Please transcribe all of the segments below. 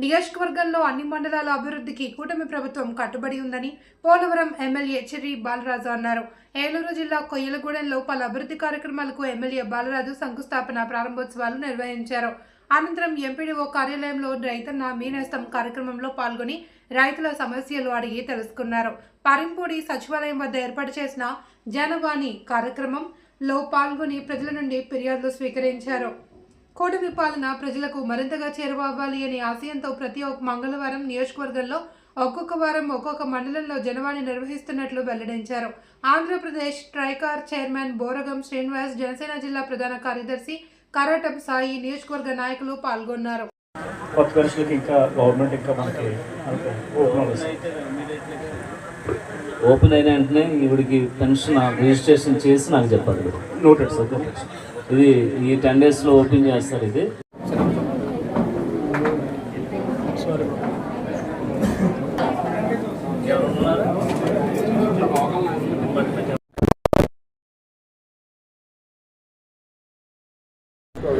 నియోజకవర్గంలో అన్ని మండలాల అభివృద్ధికి కూటమి ప్రభుత్వం కట్టుబడి ఉందని పోలవరం ఎమ్మెల్యే చెర్రి బాలరాజు అన్నారు. ఏలూరు జిల్లా కొయ్యలగూడెంలో పలు అభివృద్ధి కార్యక్రమాలకు ఎమ్మెల్యే బాలరాజు శంకుస్థాపన ప్రారంభోత్సవాలు నిర్వహించారు. అనంతరం ఎంపీడీఓ కార్యాలయంలో రైతన్న మీనేస్తం కార్యక్రమంలో పాల్గొని రైతుల సమస్యలు అడిగి తెలుసుకున్నారు. పరింపూడి సచివాలయం వద్ద ఏర్పాటు చేసిన జనవాణి కార్యక్రమంలో పాల్గొని ప్రజల నుండి ఫిర్యాదులు స్వీకరించారు. కూటమి పాలన ప్రజలకు మరింతగా చేరువవ్వాలి అనే ఆశయంతో ప్రతి ఒక్క మంగళవారం నియోజకవర్గంలో ఒక్కొక్క వారం ఒక్కొక్క మండలంలో జనవాణి నిర్వహిస్తున్నట్లు వెల్లడించారు. ఆంధ్రప్రదేశ్ ట్రైకార్ చైర్మన్ బోరగం శ్రీనివాస్ జనసేన జిల్లా ప్రధాన కార్యదర్శి కరాటం సాయి నియోజకవర్గ నాయకులు పాల్గొన్నారు. కొత్త ఇంకా గవర్నమెంట్ ఇంకా మనకి మనకి ఓపెన్ అయిన వెంటనే ఈవిడికి పెన్షన్ రిజిస్ట్రేషన్ చేసి నాకు చెప్పాలి నోటెడ్ సార్ ఇది ఈ టెన్ డేస్లో ఓపెన్ చేస్తారు ఇది.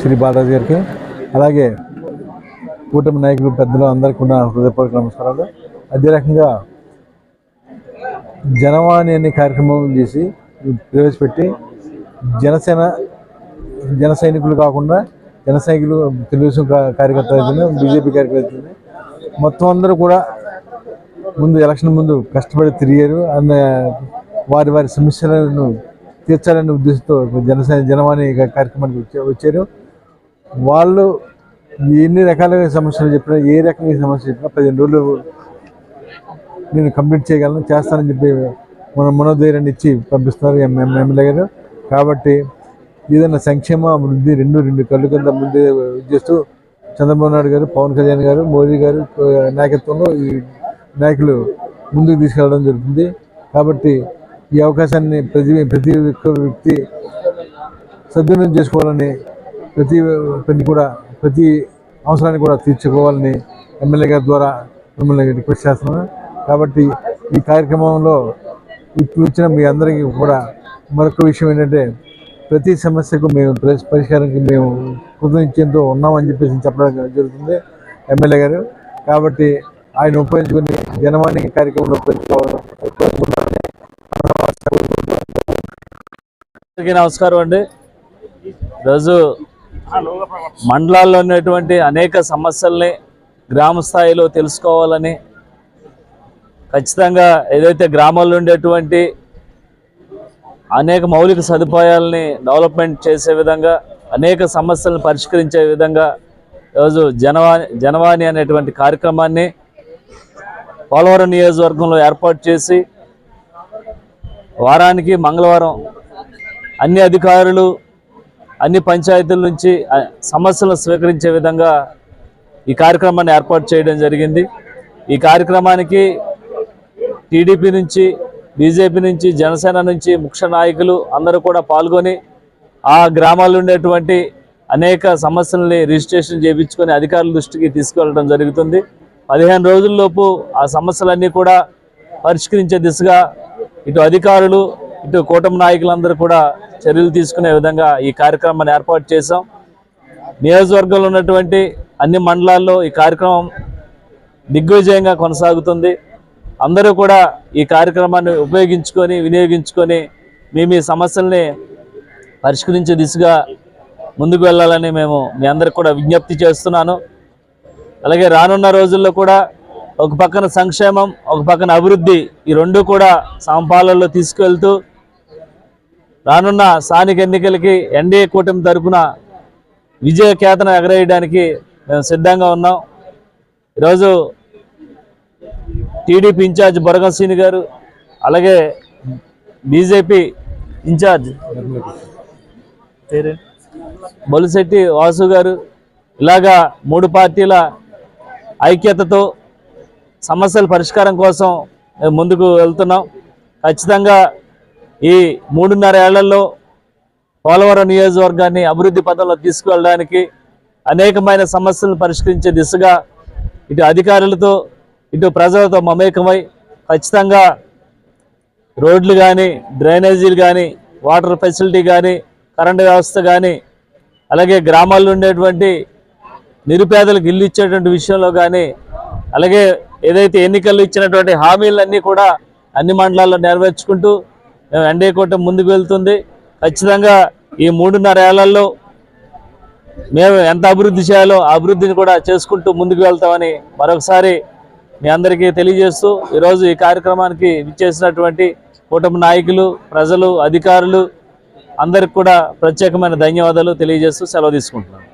శ్రీ బాలరాజు గారికి అలాగే కూటమి నాయకులు పెద్దలు అందరికీ ఉన్న హృదయపూర్వక నమస్కారాలు. అదే రకంగా జనవాణి అనే కార్యక్రమం చేసి ప్రవేశపెట్టి జనసేన జన సైనికులు కాకుండా జన సైనికులు తెలుగుదేశం కార్యకర్తలు బీజేపీ కార్యకర్తలు మొత్తం అందరూ కూడా ముందు ఎలక్షన్ ముందు కష్టపడి తిరిగారు. అన్న వారి వారి సమస్యలను తీర్చాలనే ఉద్దేశంతో జనసేన జనవాణి కార్యక్రమానికి వచ్చారు. వాళ్ళు ఎన్ని రకాలుగా సమస్యలు చెప్పినా ఏ రకమైన సమస్య చెప్పినా పదిహేను రోజులు నేను కంప్లీట్ చేయగలను చేస్తానని చెప్పి మన మనోధైర్యాన్ని ఇచ్చి పంపిస్తున్నారు ఎమ్మెల్యే గారు. కాబట్టి ఏదైనా సంక్షేమ అభివృద్ధి రెండు రెండు కళ్ళు కింద ముందే చేస్తూ చంద్రబాబు నాయుడు గారు పవన్ కళ్యాణ్ గారు మోదీ గారు నాయకత్వంలో ఈ నాయకులు ముందుకు తీసుకెళ్ళడం జరుగుతుంది. కాబట్టి ఈ అవకాశాన్ని ప్రతి ప్రతి ఒక్క వ్యక్తి సద్వినియోగం చేసుకోవాలని ప్రతి పని కూడా ప్రతి అవసరాన్ని కూడా తీర్చుకోవాలని ఎమ్మెల్యే గారి ద్వారా మిమ్మల్ని రిక్వెస్ట్ చేస్తున్నాను. కాబట్టి ఈ కార్యక్రమంలో ఇప్పుడు వచ్చిన మీ అందరికీ కూడా మరొక విషయం ఏంటంటే ప్రతి సమస్యకు మేము పరిష్కారానికి మేము కృతనిశ్చయంతో ఉన్నామని చెప్పేసి చెప్పడం జరుగుతుంది ఎమ్మెల్యే గారు. కాబట్టి ఆయన ఉపయోగించుకుని జనవాణి కార్యక్రమంలో పెంచుకోవాలి అందరికీ నమస్కారం అండి. ఈరోజు మండలాల్లో ఉన్నటువంటి అనేక సమస్యల్ని గ్రామ స్థాయిలో తెలుసుకోవాలని ఖచ్చితంగా ఏదైతే గ్రామాల్లో ఉండేటువంటి అనేక మౌలిక సదుపాయాలని డెవలప్మెంట్ చేసే విధంగా అనేక సమస్యలను పరిష్కరించే విధంగా ఈరోజు జనవాణి జనవాణి అనేటువంటి కార్యక్రమాన్ని పోలవరం నియోజకవర్గంలో ఏర్పాటు చేసి వారానికి మంగళవారం అన్ని అధికారులు అన్ని పంచాయతీల నుంచి సమస్యలను స్వీకరించే విధంగా ఈ కార్యక్రమాన్ని ఏర్పాటు చేయడం జరిగింది. ఈ కార్యక్రమానికి టీడీపీ నుంచి బీజేపీ నుంచి జనసేన నుంచి ముఖ్య నాయకులు అందరూ కూడా పాల్గొని ఆ గ్రామాల్లో ఉండేటువంటి అనేక సమస్యల్ని రిజిస్ట్రేషన్ చేయించుకొని అధికారుల దృష్టికి తీసుకెళ్ళడం జరుగుతుంది. పదిహేను రోజుల్లోపు ఆ సమస్యలన్నీ కూడా పరిష్కరించే దిశగా ఇటు అధికారులు ఇటు కూటమి నాయకులందరూ కూడా చర్యలు తీసుకునే విధంగా ఈ కార్యక్రమాన్ని ఏర్పాటు చేశాం. నియోజకవర్గంలో ఉన్నటువంటి అన్ని మండలాల్లో ఈ కార్యక్రమం దిగ్విజయంగా కొనసాగుతుంది. అందరూ కూడా ఈ కార్యక్రమాన్ని ఉపయోగించుకొని వినియోగించుకొని మీ మీ సమస్యల్ని పరిష్కరించే దిశగా ముందుకు వెళ్ళాలని మేము మీ అందరికి కూడా విజ్ఞప్తి చేస్తున్నాను. అలాగే రానున్న రోజుల్లో కూడా ఒక పక్కన సంక్షేమం ఒక పక్కన అభివృద్ధి ఈ రెండు కూడా సమపాలనలో తీసుకెళ్తూ రానున్న స్థానిక ఎన్నికలకి ఎన్డీఏ కూటమి తరఫున విజయ ఖ్యాతను ఎగరేయడానికి మేము సిద్ధంగా ఉన్నాం. ఈరోజు టీడీపీ ఇన్ఛార్జ్ బొరగసీని గారు అలాగే బీజేపీ ఇన్ఛార్జ్ బొలిశెట్టి వాసు గారు ఇలాగా మూడు పార్టీల ఐక్యతతో సమస్యల పరిష్కారం కోసం మేము ముందుకు వెళ్తున్నాం. ఖచ్చితంగా ఈ మూడున్నర ఏళ్ళలో పోలవరం నియోజకవర్గాన్ని అభివృద్ధి పథంలో తీసుకువెళ్ళడానికి అనేకమైన సమస్యలను పరిష్కరించే దిశగా ఇటు అధికారులతో ఇటు ప్రజలతో మమేకమై ఖచ్చితంగా రోడ్లు కానీ డ్రైనేజీలు కానీ వాటర్ ఫెసిలిటీ కానీ కరెంటు వ్యవస్థ కానీ అలాగే గ్రామాల్లో ఉండేటువంటి నిరుపేదలకు ఇల్లు ఇచ్చేటువంటి విషయంలో కానీ అలాగే ఏదైతే ఎన్నికల్లో ఇచ్చినటువంటి హామీలన్నీ కూడా అన్ని మండలాల్లో నెరవేర్చుకుంటూ మేము ఎన్డీఏ కూటమి ముందుకు వెళ్తుంది. ఖచ్చితంగా ఈ మూడున్నర ఏళ్ళలో మేము ఎంత అభివృద్ధి చేయాలో అభివృద్ధిని కూడా చేసుకుంటూ ముందుకు వెళ్తామని మరొకసారి మీ అందరికీ తెలియజేస్తూ ఈరోజు ఈ కార్యక్రమానికి విచ్చేసినటువంటి కూటమి నాయకులు ప్రజలు అధికారులు అందరికి కూడా ప్రత్యేకమైన ధన్యవాదాలు తెలియజేస్తూ సెలవు తీసుకుంటున్నాను.